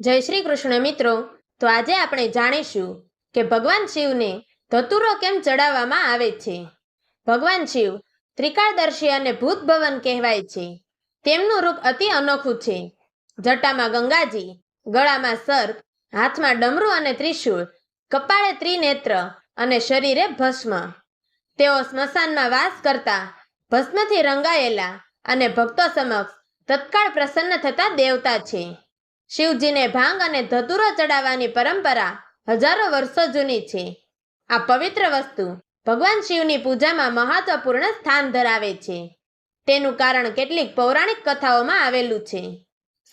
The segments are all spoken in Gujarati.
જય શ્રી કૃષ્ણ મિત્રો. તો આજે આપણે જાણીશું કે ભગવાન શિવને ધતુરો કેમ ચડાવવામાં આવે છે? ભગવાન શિવ ત્રિકાળદર્શી અને ભૂતભવન કહેવાય છે. તેમનું રૂપ અતિ અનોખું છે. જટામાં ગંગાજી, ગળામાં સર્પ, હાથમાં ડમરું અને ત્રિશૂળ, કપાળે ત્રિનેત્ર અને શરીરે ભસ્મ. તેઓ સ્મશાનમાં વાસ કરતા, ભસ્મથી રંગાયેલા અને ભક્તો સમક્ષ તત્કાળ પ્રસન્ન થતા દેવતા છે. શિવજીને ભાંગ અને ધતુરો ચડાવવાની પરંપરા હજારો વર્ષો જૂની છે. આ પવિત્ર વસ્તુ ભગવાન શિવની પૂજામાં મહત્વપૂર્ણ સ્થાન ધરાવે છે. તેનું કારણ કેટલીક પૌરાણિક કથાઓમાં આવેલું છે.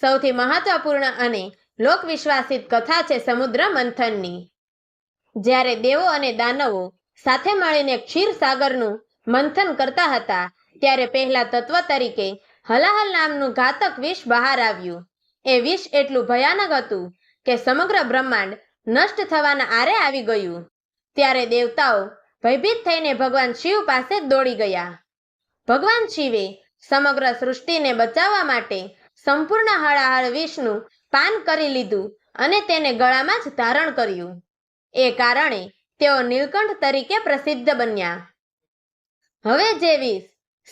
સૌથી મહત્વપૂર્ણ અને લોકવિશ્વાસિત કથા છે સમુદ્ર મંથનની. જ્યારે દેવો અને દાનવો સાથે મળીને ક્ષીર સાગરનું મંથન કરતા હતા, ત્યારે પહેલા તત્વ તરીકે હલાહલ નામનું ઘાતક વિષ બહાર આવ્યું. એ વિષ એટલું ભયાનક હતું કે સમગ્ર બ્રહ્માંડ નષ્ટ થવાના આરે આવી ગયું. ત્યારે દેવતાઓ ભયભીત થઈને ભગવાન શિવ પાસે દોડી ગયા. ભગવાન શિવે સમગ્ર સૃષ્ટિને બચાવવા માટે સંપૂર્ણ હળાહળ વિષનું પાન કરી લીધું અને તેને ગળામાં જ ધારણ કર્યું. એ કારણે તેઓ નીલકંઠ તરીકે પ્રસિદ્ધ બન્યા. હવે જે વિષ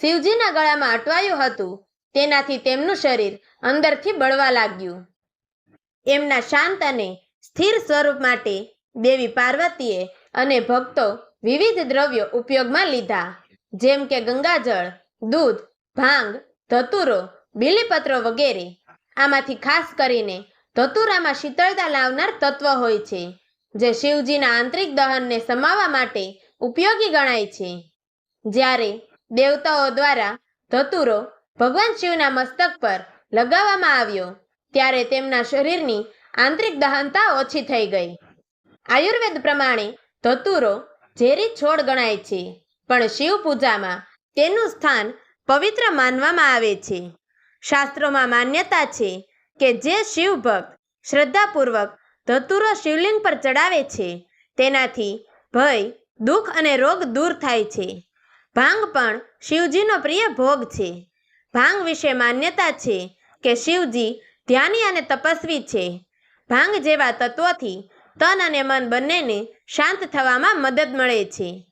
શિવજીના ગળામાં અટવાયું હતું તેનાથી તેમનું શરીર અંદરથી બળવા લાગ્યું. એમના શાંત અને સ્થિર સ્વરૂપ માટે દેવી પાર્વતીએ અને ભક્તો વિવિધ દ્રવ્યો ઉપયોગમાં લીધા. જેમ કે ગંગાજળ, દૂધ, ભાંગ, ધતુરો, બીલીપત્રો વગેરે. આમાંથી ખાસ કરીને ધતુરામાં શીતળતા લાવનાર તત્વ હોય છે, જે શિવજીના આંતરિક દહનને સમાવવા માટે ઉપયોગી ગણાય છે. જ્યારે દેવતાઓ દ્વારા ધતુરો ભગવાન શિવના મસ્તક પર લગાવવામાં આવ્યો, ત્યારે તેમના શરીરની આંતરિક દહનતા ઓછી થઈ ગઈ. આયુર્વેદ પ્રમાણે ધતુરો ઝેરી છોડ ગણાય છે, પણ શિવ પૂજામાં તેનું સ્થાન પવિત્ર માનવામાં આવે છે. શાસ્ત્રોમાં માન્યતા છે કે જે શિવ ભક્ત શ્રદ્ધાપૂર્વક ધતુરો શિવલિંગ પર ચડાવે છે, તેનાથી ભય, દુઃખ અને રોગ દૂર થાય છે. ભાંગ પણ શિવજીનો પ્રિય ભોગ છે. ભાંગ વિશે માન્યતા છે કે શિવજી ધ્યાની અને તપસ્વી છે. ભાંગ જેવા તત્વોથી તન અને મન બંનેને શાંત થવામાં મદદ મળે છે.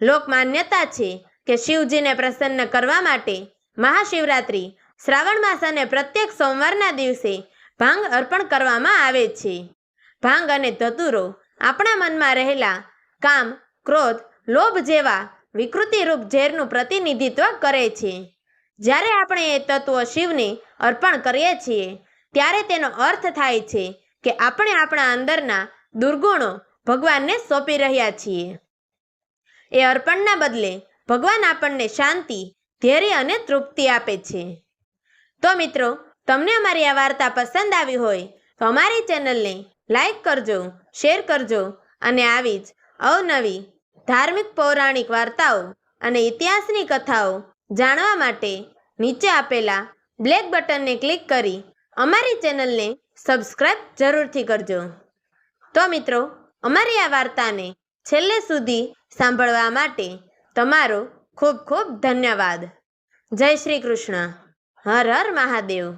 લોક માન્યતા છે કે શિવજીને પ્રસન્ન કરવા માટે મહાશિવરાત્રિ, શ્રાવણ માસ અને પ્રત્યેક સોમવારના દિવસે ભાંગ અર્પણ કરવામાં આવે છે. ભાંગ અને ધતુરો આપણા મનમાં રહેલા કામ, ક્રોધ, લોભ જેવા વિકૃતિરૂપ ઝેરનું પ્રતિનિધિત્વ કરે છે. જ્યારે આપણે એ તત્વો શિવને અર્પણ કરીએ છીએ, ત્યારે તેનો અર્થ થાય છે કે આપણે આપણા અંદરના દુર્ગુણો ભગવાનને સોંપી રહ્યા છીએ. એ અર્પણના બદલે ભગવાન આપણને શાંતિ, ધૈર્ય અને તૃપ્તિ આપે છે. તો મિત્રો, તમને અમારી આ વાર્તા પસંદ આવી હોય, તો અમારી ચેનલને લાઈક કરજો, શેર કરજો અને આવી જ અવનવી ધાર્મિક પૌરાણિક વાર્તાઓ અને ઇતિહાસની કથાઓ જાણવા માટે નીચે આપેલા બ્લેક બટનને ક્લિક કરી અમારી ચેનલને સબસ્ક્રાઈબ જરૂરથી કરજો. તો મિત્રો, અમારી આ વાર્તાને છેલ્લે સુધી સાંભળવા માટે તમારો ખૂબ ખૂબ ધન્યવાદ. જય શ્રી કૃષ્ણ. હર હર મહાદેવ.